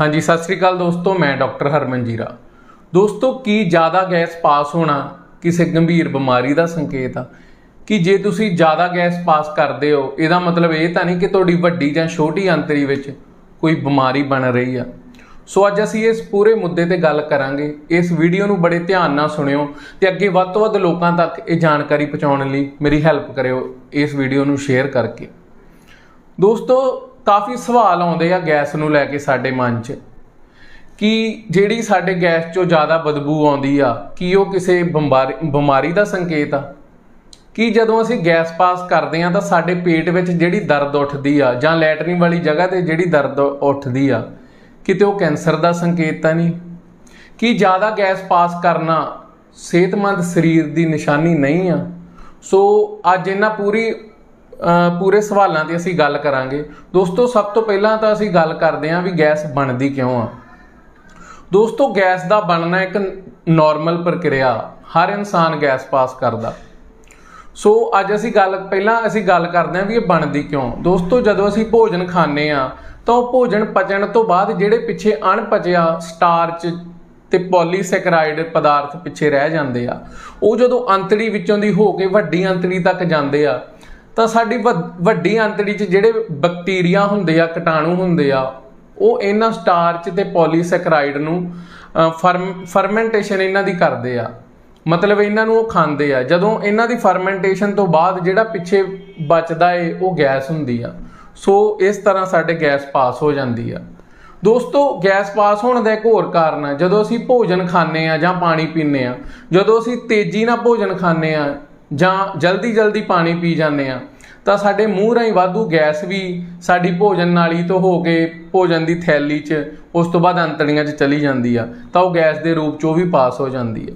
ਹਾਂਜੀ, ਸਤਿ ਸ੍ਰੀ ਅਕਾਲ ਦੋਸਤੋ, ਮੈਂ ਡਾਕਟਰ ਹਰਮਨ ਜੀਰਾ। ਦੋਸਤੋ, ਕੀ ਜ਼ਿਆਦਾ ਗੈਸ ਪਾਸ ਹੋਣਾ ਕਿਸੇ ਗੰਭੀਰ ਬਿਮਾਰੀ ਦਾ ਸੰਕੇਤ ਆ? ਕਿ ਜੇ ਤੁਸੀਂ ਜ਼ਿਆਦਾ ਗੈਸ ਪਾਸ ਕਰਦੇ ਹੋ, ਇਹਦਾ ਮਤਲਬ ਇਹ ਤਾਂ ਨਹੀਂ ਕਿ ਤੁਹਾਡੀ ਵੱਡੀ ਜਾਂ ਛੋਟੀ ਅੰਤਰੀ ਵਿੱਚ ਕੋਈ ਬਿਮਾਰੀ ਬਣ ਰਹੀ ਆ। ਸੋ ਅੱਜ ਅਸੀਂ ਇਸ ਪੂਰੇ ਮੁੱਦੇ ਤੇ ਗੱਲ ਕਰਾਂਗੇ। ਇਸ ਵੀਡੀਓ ਨੂੰ ਬੜੇ ਧਿਆਨ ਨਾਲ ਸੁਣਿਓ ਤੇ ਅੱਗੇ ਵੱਧ ਤੋਂ ਵੱਧ ਲੋਕਾਂ ਤੱਕ ਇਹ ਜਾਣਕਾਰੀ ਪਹੁੰਚਾਉਣ ਲਈ ਮੇਰੀ ਹੈਲਪ ਕਰਿਓ ਇਸ ਵੀਡੀਓ ਨੂੰ ਸ਼ੇਅਰ ਕਰਕੇ। ਦੋਸਤੋ ਕਾਫੀ ਸਵਾਲ ਆਉਂਦੇ ਆ ਗੈਸ ਨੂੰ ਲੈ ਕੇ ਸਾਡੇ ਮਨ 'ਚ। ਕਿ ਜਿਹੜੀ ਸਾਡੇ ਗੈਸ 'ਚੋਂ ਜ਼ਿਆਦਾ ਬਦਬੂ ਆਉਂਦੀ ਆ, ਕੀ ਉਹ ਕਿਸੇ ਬਿਮਾਰੀ ਬਿਮਾਰੀ ਦਾ ਸੰਕੇਤ ਆ? ਕਿ ਜਦੋਂ ਅਸੀਂ ਗੈਸ ਪਾਸ ਕਰਦੇ ਆ ਤਾਂ ਸਾਡੇ ਪੇਟ ਵਿੱਚ ਜਿਹੜੀ ਦਰਦ ਉੱਠਦੀ ਆ, ਜਾਂ ਲੈਟਰਿਨ ਵਾਲੀ ਜਗ੍ਹਾ ਤੇ ਜਿਹੜੀ ਦਰਦ ਉੱਠਦੀ ਆ, ਕਿਤੇ ਉਹ ਕੈਂਸਰ ਦਾ ਸੰਕੇਤ ਤਾਂ ਨਹੀਂ? ਕਿ ਜ਼ਿਆਦਾ ਗੈਸ ਪਾਸ ਕਰਨਾ ਸਿਹਤਮੰਦ ਸਰੀਰ ਦੀ ਨਿਸ਼ਾਨੀ ਨਹੀਂ ਆ? ਸੋ ਅੱਜ ਇਹਨਾਂ ਪੂਰੀ ਪੂਰੇ ਸਵਾਲਾਂ ਦੀ ਅਸੀਂ ਗੱਲ ਕਰਾਂਗੇ। ਦੋਸਤੋ, ਸਭ ਤੋਂ ਪਹਿਲਾਂ ਤਾਂ ਅਸੀਂ ਗੱਲ ਕਰਦੇ ਹਾਂ ਵੀ ਗੈਸ ਬਣਦੀ ਕਿਉਂ ਆ। ਦੋਸਤੋ, ਗੈਸ ਦਾ ਬਣਨਾ ਇੱਕ ਨਾਰਮਲ ਪ੍ਰਕਿਰਿਆ, ਹਰ ਇਨਸਾਨ ਗੈਸ ਪਾਸ ਕਰਦਾ। ਸੋ, ਅੱਜ ਅਸੀਂ ਗੱਲ, ਪਹਿਲਾਂ ਅਸੀਂ ਗੱਲ ਕਰਦੇ ਹਾਂ ਵੀ ਇਹ ਬਣਦੀ ਕਿਉਂ। ਦੋਸਤੋ, ਜਦੋਂ ਅਸੀਂ ਭੋਜਨ ਖਾਂਦੇ ਆ ਤਾਂ ਉਹ ਭੋਜਨ ਪਚਣ ਤੋਂ ਬਾਅਦ ਜਿਹੜੇ ਪਿੱਛੇ ਅਣਪਚਿਆ ਸਟਾਰਚ ਤੇ ਪੋਲੀਸੈਕਰਾਈਡ ਪਦਾਰਥ ਪਿੱਛੇ ਰਹਿ ਜਾਂਦੇ ਆ, ਉਹ ਜਦੋਂ ਅੰਤੜੀ ਵਿੱਚੋਂ ਦੀ ਹੋ ਕੇ ਵੱਡੀ ਅੰਤੜੀ ਤੱਕ ਜਾਂਦੇ ਆ ਤਾਂ ਸਾਡੀ ਵੱਡ- ਵੱਡੀ ਅੰਤੜੀ 'ਚ ਜਿਹੜੇ ਬੈਕਟੀਰੀਆ ਹੁੰਦੇ ਆ, ਕੀਟਾਣੂ ਹੁੰਦੇ ਆ, ਉਹ ਇਹਨਾਂ ਸਟਾਰਚ ਤੇ ਪੋਲੀਸੈਕਰਾਈਡ ਨੂੰ ਫਰਮੈਂਟੇਸ਼ਨ ਇਹਨਾਂ ਦੀ ਕਰਦੇ ਆ। ਮਤਲਬ ਇਹਨਾਂ ਨੂੰ ਉਹ ਖਾਂਦੇ ਆ। ਜਦੋਂ ਇਹਨਾਂ ਦੀ ਫਰਮੈਂਟੇਸ਼ਨ ਤੋਂ ਬਾਅਦ ਜਿਹੜਾ ਪਿੱਛੇ ਬਚਦਾ ਏ, ਉਹ ਗੈਸ ਹੁੰਦੀ ਆ। ਸੋ ਇਸ ਤਰ੍ਹਾਂ ਸਾਡੇ ਗੈਸ ਪਾਸ ਹੋ ਜਾਂਦੀ ਆ। ਦੋਸਤੋ, ਗੈਸ ਪਾਸ ਹੋਣ ਦਾ ਇੱਕ ਹੋਰ ਕਾਰਨ ਹੈ ਜਦੋਂ ਅਸੀਂ ਭੋਜਨ ਖਾਂਦੇ ਆ ਜਾਂ ਪਾਣੀ ਪੀਂਦੇ ਆ, ਜਦੋਂ ਅਸੀਂ ਤੇਜ਼ੀ ਨਾਲ ਭੋਜਨ ਖਾਂਦੇ ਆ ਜਾਂ ਜਲਦੀ ਜਲਦੀ ਪਾਣੀ ਪੀ ਜਾਂਦੇ ਆ ਤਾਂ ਸਾਡੇ ਮੂੰਹ ਰਾਹੀਂ ਵਾਧੂ ਗੈਸ ਵੀ ਸਾਡੀ ਭੋਜਨ ਨਾਲੀ ਤੋਂ ਹੋ ਕੇ ਭੋਜਨ ਦੀ ਥੈਲੀ 'ਚ, ਉਸ ਤੋਂ ਬਾਅਦ ਅੰਤੜੀਆਂ 'ਚ ਚਲੀ ਜਾਂਦੀ ਆ, ਤਾਂ ਉਹ ਗੈਸ ਦੇ ਰੂਪ 'ਚ ਉਹ ਵੀ ਪਾਸ ਹੋ ਜਾਂਦੀ ਆ।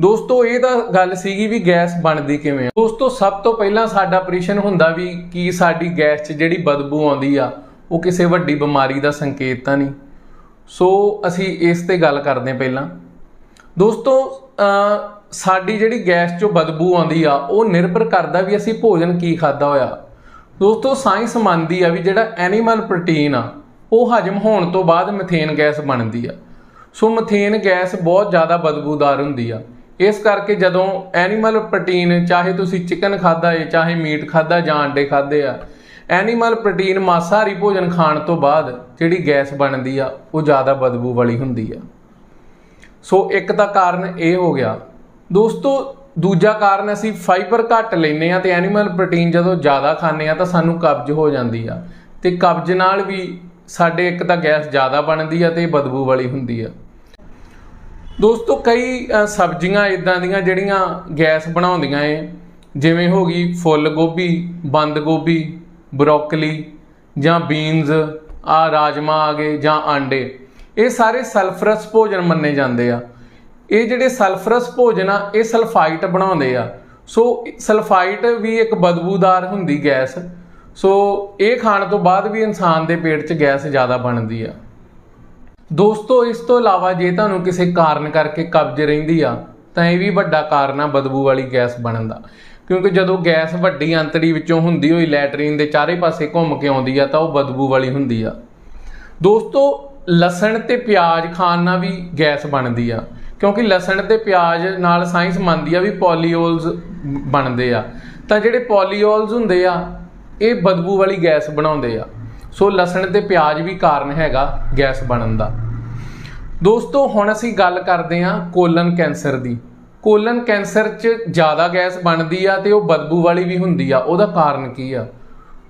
ਦੋਸਤੋ, ਇਹ ਤਾਂ ਗੱਲ ਸੀਗੀ ਵੀ ਗੈਸ ਬਣਦੀ ਕਿਵੇਂ ਆ। ਦੋਸਤੋ, ਸਭ ਤੋਂ ਪਹਿਲਾਂ ਸਾਡਾ ਆਪਰੇਸ਼ਨ ਹੁੰਦਾ ਵੀ ਕੀ ਸਾਡੀ ਗੈਸ 'ਚ ਜਿਹੜੀ ਬਦਬੂ ਆਉਂਦੀ ਆ, ਉਹ ਕਿਸੇ ਵੱਡੀ ਬਿਮਾਰੀ ਦਾ ਸੰਕੇਤ ਤਾਂ ਨਹੀਂ। ਸੋ, ਅਸੀਂ ਇਸ ਤੇ ਗੱਲ ਕਰਦੇ ਪਹਿਲਾਂ। ਦੋਸਤੋ ਸਾਡੀ ਜਿਹੜੀ ਗੈਸ 'ਚੋਂ ਬਦਬੂ ਆਉਂਦੀ ਆ, ਉਹ ਨਿਰਭਰ ਕਰਦਾ ਵੀ ਅਸੀਂ ਭੋਜਨ ਕੀ ਖਾਦਾ ਹੋਇਆ। ਦੋਸਤੋ, ਸਾਇੰਸ ਮੰਨਦੀ ਆ ਵੀ ਜਿਹੜਾ ਐਨੀਮਲ ਪ੍ਰੋਟੀਨ ਆ, ਉਹ ਹਜਮ ਹੋਣ ਤੋਂ ਬਾਅਦ ਮੀਥੇਨ ਗੈਸ ਬਣਦੀ ਆ। ਸੋ ਮੀਥੇਨ ਗੈਸ ਬਹੁਤ ਜ਼ਿਆਦਾ ਬਦਬੂਦਾਰ ਹੁੰਦੀ ਆ। ਇਸ ਕਰਕੇ ਜਦੋਂ ਐਨੀਮਲ ਪ੍ਰੋਟੀਨ ਚਾਹੇ ਤੁਸੀਂ ਚਿਕਨ ਖਾਦਾ ਏ, ਚਾਹੇ ਮੀਟ ਖਾਦਾ ਜਾਂ ਅੰਡੇ ਖਾਦੇ ਆ ਐਨੀਮਲ ਪ੍ਰੋਟੀਨ ਮਾਸਾਹਾਰੀ ਭੋਜਨ ਖਾਣ ਤੋਂ ਬਾਅਦ ਜਿਹੜੀ ਗੈਸ ਬਣਦੀ ਆ, ਉਹ ਜ਼ਿਆਦਾ ਬਦਬੂ ਵਾਲੀ ਹੁੰਦੀ ਆ। ਸੋ ਇੱਕ ਤਾਂ ਕਾਰਨ ਇਹ ਹੋ ਗਿਆ ਦੋਸਤੋ, ਦੂਜਾ ਕਾਰਨ ਅਸੀਂ ਫਾਈਬਰ ਘੱਟ ਲੈਨੇ ਆ ਤੇ ਐਨੀਮਲ ਪ੍ਰੋਟੀਨ ਜਦੋਂ ਜ਼ਿਆਦਾ ਖਾਂਦੇ ਆ ਤਾਂ ਸਾਨੂੰ ਕਬਜ਼ ਹੋ ਜਾਂਦੀ ਆ। ਤੇ ਕਬਜ਼ ਨਾਲ ਵੀ ਸਾਡੇ ਇੱਕ ਤਾਂ ਗੈਸ ਜ਼ਿਆਦਾ ਬਣਦੀ ਆ ਤੇ ਬਦਬੂ ਵਾਲੀ ਹੁੰਦੀ ਆ। ਦੋਸਤੋ, ਕਈ ਸਬਜ਼ੀਆਂ ਇਦਾਂ ਦੀਆਂ ਜਿਹੜੀਆਂ ਗੈਸ ਬਣਾਉਂਦੀਆਂ ਏ, ਜਿਵੇਂ ਹੋ ਗਈ ਫੁੱਲ ਗੋਭੀ, ਬੰਦ ਗੋਭੀ, ਬਰੋਕਲੀ ਜਾਂ ਬੀਨਸ ਆ ਰਾਜਮਾ ਆ ਗਏ ਜਾਂ ਆਂਡੇ। ਇਹ ਸਾਰੇ ਸਲਫਰਸ ਭੋਜਨ ਮੰਨੇ ਜਾਂਦੇ ਆ। ਇਹ ਜਿਹੜੇ ਸਲਫਰਸ ਭੋਜਨ ਆ, ਇਹ ਸਲਫਾਈਟ ਬਣਾਉਂਦੇ ਆ। ਸੋ, ਸਲਫਾਈਟ ਵੀ ਇੱਕ ਬਦਬੂਦਾਰ ਹੁੰਦੀ ਗੈਸ। ਸੋ, ਇਹ ਖਾਣ ਤੋਂ ਬਾਅਦ ਵੀ ਇਨਸਾਨ ਦੇ ਪੇਟ 'ਚ ਗੈਸ ਜ਼ਿਆਦਾ ਬਣਦੀ ਆ। ਦੋਸਤੋ, ਇਸ ਤੋਂ ਇਲਾਵਾ ਜੇ ਤੁਹਾਨੂੰ ਕਿਸੇ ਕਾਰਨ ਕਰਕੇ ਕਬਜ਼ ਰਹਿੰਦੀ ਆ, ਤਾਂ ਇਹ ਵੀ ਵੱਡਾ ਕਾਰਨ ਆ ਬਦਬੂ ਵਾਲੀ ਗੈਸ ਬਣਨ ਦਾ। ਕਿਉਂਕਿ ਜਦੋਂ ਗੈਸ ਵੱਡੀ ਅੰਤੜੀ ਵਿੱਚੋਂ ਹੁੰਦੀ ਹੋਈ ਲੈਟਰੀਨ ਦੇ ਚਾਰੇ ਪਾਸੇ ਘੁੰਮ ਕੇ ਆਉਂਦੀ ਆ, ਤਾਂ ਉਹ ਬਦਬੂ ਵਾਲੀ ਹੁੰਦੀ ਆ। ਦੋਸਤੋ, ਲਸਣ ਤੇ ਪਿਆਜ਼ ਖਾਣ ਨਾਲ ਵੀ ਗੈਸ ਬਣਦੀ ਆ। ਕਿਉਂਕਿ ਲਸਣ ਤੇ ਪਿਆਜ਼ ਨਾਲ ਸਾਇੰਸ ਮੰਨਦੀ ਆ ਵੀ ਪੋਲੀਓਲਸ ਬਣਦੇ ਆ। ਤਾਂ ਜਿਹੜੇ ਪੋਲੀਓਲਸ ਹੁੰਦੇ ਆ, ਇਹ ਬਦਬੂ ਵਾਲੀ ਗੈਸ ਬਣਾਉਂਦੇ ਆ। ਸੋ ਲਸਣ ਤੇ ਪਿਆਜ਼ ਵੀ ਕਾਰਨ ਹੈਗਾ ਗੈਸ ਬਣਨ ਦਾ। ਦੋਸਤੋ, ਹੁਣ ਅਸੀਂ ਗੱਲ ਕਰਦੇ ਹਾਂ ਕੋਲਨ ਕੈਂਸਰ ਦੀ। ਕੋਲਨ ਕੈਂਸਰ 'ਚ ਜ਼ਿਆਦਾ ਗੈਸ ਬਣਦੀ ਆ ਤੇ ਉਹ ਬਦਬੂ ਵਾਲੀ ਵੀ ਹੁੰਦੀ ਆ। ਉਹਦਾ ਕਾਰਨ ਕੀ ਆ?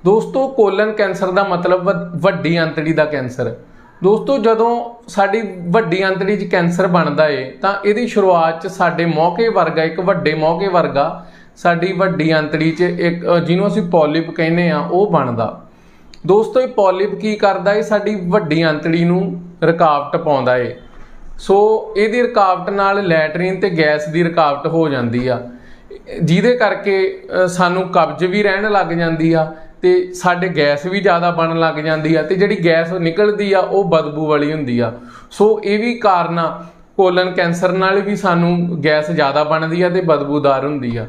ਦੋਸਤੋ, ਕੋਲਨ ਕੈਂਸਰ ਦਾ ਮਤਲਬ ਵੱਡੀ ਅੰਤੜੀ ਦਾ ਕੈਂਸਰ। ਦੋਸਤੋ, ਜਦੋਂ ਸਾਡੀ ਵੱਡੀ ਅੰਤੜੀ 'ਚ ਕੈਂਸਰ ਬਣਦਾ ਏ, ਤਾਂ ਇਹਦੀ ਸ਼ੁਰੂਆਤ 'ਚ ਸਾਡੇ ਮੌਕੇ ਵਰਗਾ, ਇੱਕ ਵੱਡੇ ਮੌਕੇ ਵਰਗਾ ਸਾਡੀ ਵੱਡੀ ਅੰਤੜੀ 'ਚ ਇੱਕ ਜਿਹਨੂੰ ਅਸੀਂ ਪੋਲਿਪ ਕਹਿੰਦੇ ਆ, ਉਹ ਬਣਦਾ। ਦੋਸਤੋ, ਇਹ ਪੋਲਿਪ ਕੀ ਕਰਦਾ ਏ? ਸਾਡੀ ਵੱਡੀ ਅੰਤੜੀ ਨੂੰ ਰੁਕਾਵਟ ਪਾਉਂਦਾ ਏ। ਸੋ, ਇਹਦੀ ਰੁਕਾਵਟ ਨਾਲ ਲੈਟਰੀਨ ਤੇ ਗੈਸ ਦੀ ਰੁਕਾਵਟ ਹੋ ਜਾਂਦੀ ਆ। ਜਿਹਦੇ ਕਰਕੇ ਸਾਨੂੰ ਕਬਜ਼ ਵੀ ਰਹਿਣ ਲੱਗ ਜਾਂਦੀ ਆ ਤੇ ਸਾਡੇ ਗੈਸ ਵੀ ਜ਼ਿਆਦਾ ਬਣਨ ਲੱਗ ਜਾਂਦੀ ਆ ਤੇ ਜਿਹੜੀ ਗੈਸ ਨਿਕਲਦੀ ਆ, ਉਹ ਬਦਬੂ ਵਾਲੀ ਹੁੰਦੀ ਆ। ਸੋ ਇਹ ਵੀ ਕਾਰਨ ਆ, ਕੋਲਨ ਕੈਂਸਰ ਨਾਲ ਵੀ ਸਾਨੂੰ ਗੈਸ ਜ਼ਿਆਦਾ ਬਣਦੀ ਆ ਤੇ ਬਦਬੂਦਾਰ ਹੁੰਦੀ ਆ।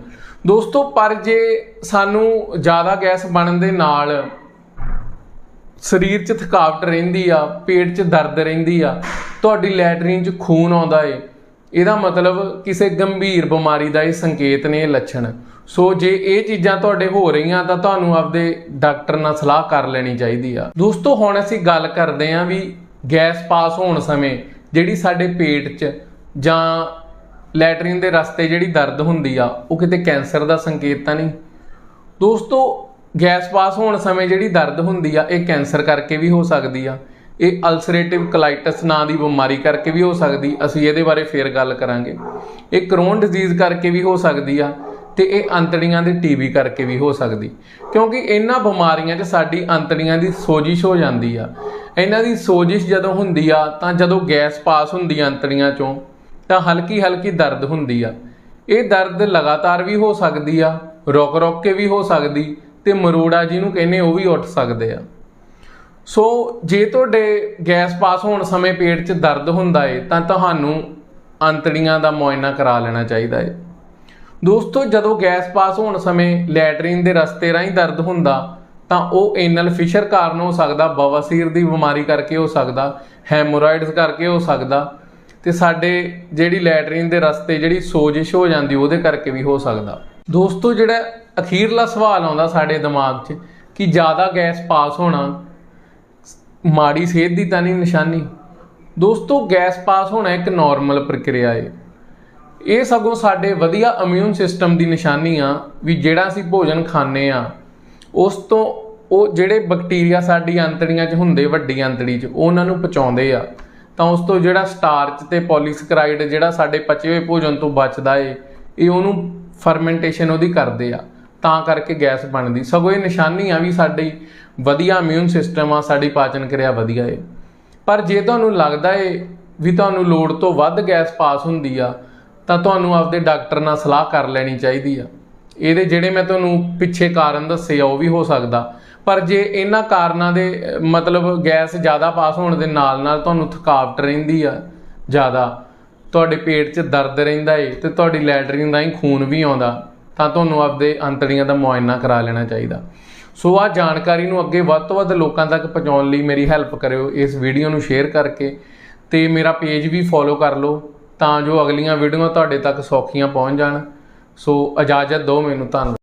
ਦੋਸਤੋ, ਪਰ ਜੇ ਸਾਨੂੰ ਜ਼ਿਆਦਾ ਗੈਸ ਬਣਨ ਦੇ ਨਾਲ ਸਰੀਰ 'ਚ ਥਕਾਵਟ ਰਹਿੰਦੀ ਆ, ਪੇਟ 'ਚ ਦਰਦ ਰਹਿੰਦੀ ਆ, ਤੁਹਾਡੀ ਲੈਟਰੀਨ 'ਚ ਖੂਨ ਆਉਂਦਾ ਏ ਇਹਦਾ ਮਤਲਬ ਕਿਸੇ ਗੰਭੀਰ ਬਿਮਾਰੀ ਦਾ ਇਹ ਸੰਕੇਤ ਨੇ ਇਹ ਲੱਛਣ। ਸੋ ਜੇ ਇਹ ਚੀਜ਼ਾਂ ਤੁਹਾਡੇ ਹੋ ਰਹੀਆਂ ਤਾਂ ਤੁਹਾਨੂੰ ਆਪਦੇ ਡਾਕਟਰ ਨਾਲ ਸਲਾਹ ਕਰ ਲੈਣੀ ਚਾਹੀਦੀ ਆ। ਦੋਸਤੋ, ਹੁਣ ਅਸੀਂ ਗੱਲ ਕਰਦੇ ਆਂ ਵੀ ਗੈਸ ਪਾਸ ਹੋਣ ਸਮੇਂ ਜਿਹੜੀ ਸਾਡੇ ਪੇਟ 'ਚ ਜਾਂ ਲੈਟਰੀਨ ਦੇ ਰਸਤੇ ਜਿਹੜੀ ਦਰਦ ਹੁੰਦੀ ਆ, ਉਹ ਕਿਤੇ ਕੈਂਸਰ ਦਾ ਸੰਕੇਤ ਤਾਂ ਨਹੀਂ? ਦੋਸਤੋ, ਗੈਸ ਪਾਸ ਹੋਣ ਸਮੇਂ ਜਿਹੜੀ ਦਰਦ ਹੁੰਦੀ ਆ, ਇਹ ਕੈਂਸਰ ਕਰਕੇ ਵੀ ਹੋ ਸਕਦੀ ਆ। ਇਹ ਅਲਸਰੇਟਿਵ ਕੋਲਾਈਟਿਸ ਨਾਂ ਦੀ ਬਿਮਾਰੀ ਕਰਕੇ ਵੀ ਹੋ ਸਕਦੀ, ਅਸੀਂ ਇਹਦੇ ਬਾਰੇ ਫੇਰ ਗੱਲ ਕਰਾਂਗੇ। ਇਹ ਕਰੋਨ ਡਿਜ਼ੀਜ਼ ਕਰਕੇ ਵੀ ਹੋ ਸਕਦੀ ਆ ਤੇ ਇਹ ਅੰਤੜੀਆਂ ਦੇ ਟੀਬੀ ਕਰਕੇ ਵੀ ਹੋ ਸਕਦੀ। ਕਿਉਂਕਿ ਇਹਨਾਂ ਬਿਮਾਰੀਆਂ 'ਚ ਸਾਡੀ ਅੰਤੜੀਆਂ ਦੀ ਸੋਜਿਸ਼ ਹੋ ਜਾਂਦੀ ਆ। ਇਹਨਾਂ ਦੀ ਸੋਜਿਸ਼ ਜਦੋਂ ਹੁੰਦੀ ਆ, ਤਾਂ ਜਦੋਂ ਗੈਸ ਪਾਸ ਹੁੰਦੀ ਆ ਅੰਤੜੀਆਂ 'ਚੋਂ, ਤਾਂ ਹਲਕੀ ਹਲਕੀ ਦਰਦ ਹੁੰਦੀ ਆ। ਇਹ ਦਰਦ ਲਗਾਤਾਰ ਵੀ ਹੋ ਸਕਦੀ ਆ ਰੁਕ ਰੁਕ ਕੇ ਵੀ ਹੋ ਸਕਦੀ ਤੇ ਮਰੋੜਾ ਜਿਹਨੂੰ ਕਹਿੰਦੇ ਉਹ ਵੀ ਉੱਠ ਸਕਦੇ ਆ। ਸੋ ਜੇ ਤੁਹਾਡੇ ਗੈਸ ਪਾਸ ਹੋਣ ਸਮੇਂ ਪੇਟ 'ਚ ਦਰਦ ਹੁੰਦਾ ਏ, ਤਾਂ ਤੁਹਾਨੂੰ ਅੰਤੜੀਆਂ ਦਾ ਮੁਆਇਨਾ ਕਰਾ ਲੈਣਾ ਚਾਹੀਦਾ ਏ। ਦੋਸਤੋ, ਜਦੋਂ ਗੈਸ ਪਾਸ ਹੋਣ ਸਮੇਂ ਲੈਟਰੀਨ ਦੇ ਰਸਤੇ ਰਾਹੀਂ ਦਰਦ ਹੁੰਦਾ, ਤਾਂ ਉਹ ਏਨਲ ਫਿਸ਼ਰ ਕਾਰਨ ਹੋ ਸਕਦਾ, ਬਵਾਸੀਰ ਦੀ ਬਿਮਾਰੀ ਕਰਕੇ ਹੋ ਸਕਦਾ ਹੈਮੋਰਾਇਡਸ ਕਰਕੇ ਹੋ ਸਕਦਾ, ਤੇ ਸਾਡੇ ਜਿਹੜੀ ਲੈਟਰੀਨ ਦੇ ਰਸਤੇ ਜਿਹੜੀ ਸੋਜਿਸ਼ ਹੋ ਜਾਂਦੀ, ਉਹਦੇ ਕਰਕੇ ਵੀ ਹੋ ਸਕਦਾ। ਦੋਸਤੋ, ਜਿਹੜਾ ਅਖੀਰਲਾ ਸਵਾਲ ਆਉਂਦਾ ਸਾਡੇ ਦਿਮਾਗ 'ਚ, ਕਿ ਜ਼ਿਆਦਾ ਗੈਸ ਪਾਸ ਹੋਣਾ ਮਾੜੀ ਸਿਹਤ ਦੀ ਤਾਂ ਨਹੀਂ ਨਿਸ਼ਾਨੀ। ਦੋਸਤੋ, ਗੈਸ ਪਾਸ ਹੋਣਾ ਇੱਕ ਨਾਰਮਲ ਪ੍ਰਕਿਰਿਆ ਹੈ ਇਹ ਸਗੋਂ ਸਾਡੇ ਵਧੀਆ ਇਮਿਊਨ ਸਿਸਟਮ ਦੀ ਨਿਸ਼ਾਨੀ ਆ ਵੀ ਜਿਹੜਾ ਅਸੀਂ ਭੋਜਨ ਖਾਂਦੇ ਆ, ਉਸ ਤੋਂ ਉਹ ਜਿਹੜੇ ਬੈਕਟੀਰੀਆ ਸਾਡੀ ਅੰਤੜੀਆਂ 'ਚ ਹੁੰਦੇ, ਵੱਡੀ ਅੰਤੜੀ 'ਚ, ਉਹ ਉਹਨਾਂ ਨੂੰ ਪਚਾਉਂਦੇ ਆ। ਤਾਂ ਉਸ ਤੋਂ ਜਿਹੜਾ ਸਟਾਰਚ ਤੇ ਪੋਲੀਸਕਰਾਈਡ ਜਿਹੜਾ ਸਾਡੇ ਪਚੇ ਹੋਏ ਭੋਜਨ ਤੋਂ ਬਚਦਾ ਏ, ਇਹ ਉਹਨੂੰ ਫਰਮੈਂਟੇਸ਼ਨ ਉਹਦੀ ਕਰਦੇ ਆ। ਤਾਂ ਕਰਕੇ ਗੈਸ ਬਣਦੀ। ਸਗੋਂ ਇਹ ਨਿਸ਼ਾਨੀ ਆ ਵੀ ਸਾਡੀ ਵਧੀਆ ਇਮਿਊਨ ਸਿਸਟਮ ਆ, ਸਾਡੀ ਪਾਚਨ ਕਿਰਿਆ ਵਧੀਆ ਏ। ਪਰ ਜੇ ਤੁਹਾਨੂੰ ਲੱਗਦਾ ਏ ਵੀ ਤੁਹਾਨੂੰ ਲੋੜ ਤੋਂ ਵੱਧ ਗੈਸ ਪਾਸ ਹੁੰਦੀ ਆ, ਤਾਂ ਤੁਹਾਨੂੰ ਆਪਦੇ ਡਾਕਟਰ ਨਾਲ ਸਲਾਹ ਕਰ ਲੈਣੀ ਚਾਹੀਦੀ ਆ। ਇਹਦੇ ਜਿਹੜੇ ਮੈਂ ਤੁਹਾਨੂੰ ਪਿੱਛੇ ਕਾਰਨ ਦੱਸੇ ਆ, ਉਹ ਵੀ ਹੋ ਸਕਦਾ। ਪਰ ਜੇ ਇਹਨਾਂ ਕਾਰਨਾਂ ਦੇ, ਮਤਲਬ ਗੈਸ ਜ਼ਿਆਦਾ ਪਾਸ ਹੋਣ ਦੇ ਨਾਲ ਨਾਲ ਤੁਹਾਨੂੰ ਥਕਾਵਟ ਰਹਿੰਦੀ ਆ ਜ਼ਿਆਦਾ, ਤੁਹਾਡੇ ਪੇਟ 'ਚ ਦਰਦ ਰਹਿੰਦਾ ਏ ਤੇ ਤੁਹਾਡੀ ਲੈਟਰਿਨ ਰਾਹੀਂ ਖੂਨ ਵੀ ਆਉਂਦਾ। ਤਾਂ ਤੁਹਾਨੂੰ ਆਪਦੇ ਅੰਤੜੀਆਂ ਦਾ ਮੁਆਇਨਾ ਕਰਾ ਲੈਣਾ ਚਾਹੀਦਾ। ਸੋ ਆ ਜਾਣਕਾਰੀ ਨੂੰ ਅੱਗੇ ਵੱਧ ਤੋਂ ਵੱਧ ਲੋਕਾਂ ਤੱਕ ਪਹੁੰਚਾਉਣ ਲਈ ਮੇਰੀ ਹੈਲਪ ਕਰਿਓ ਇਸ ਵੀਡੀਓ ਨੂੰ ਸ਼ੇਅਰ ਕਰਕੇ ਤੇ ਮੇਰਾ ਪੇਜ ਵੀ ਫੋਲੋ ਕਰ ਲਓ ਤਾਂ ਜੋ ਅਗਲੀਆਂ ਵੀਡੀਓਆਂ ਤੁਹਾਡੇ ਤੱਕ ਸੌਖੀਆਂ ਪਹੁੰਚ ਜਾਣ। ਸੋ ਇਜਾਜ਼ਤ ਦਿਓ ਮੈਨੂੰ, ਧੰਨਵਾਦ।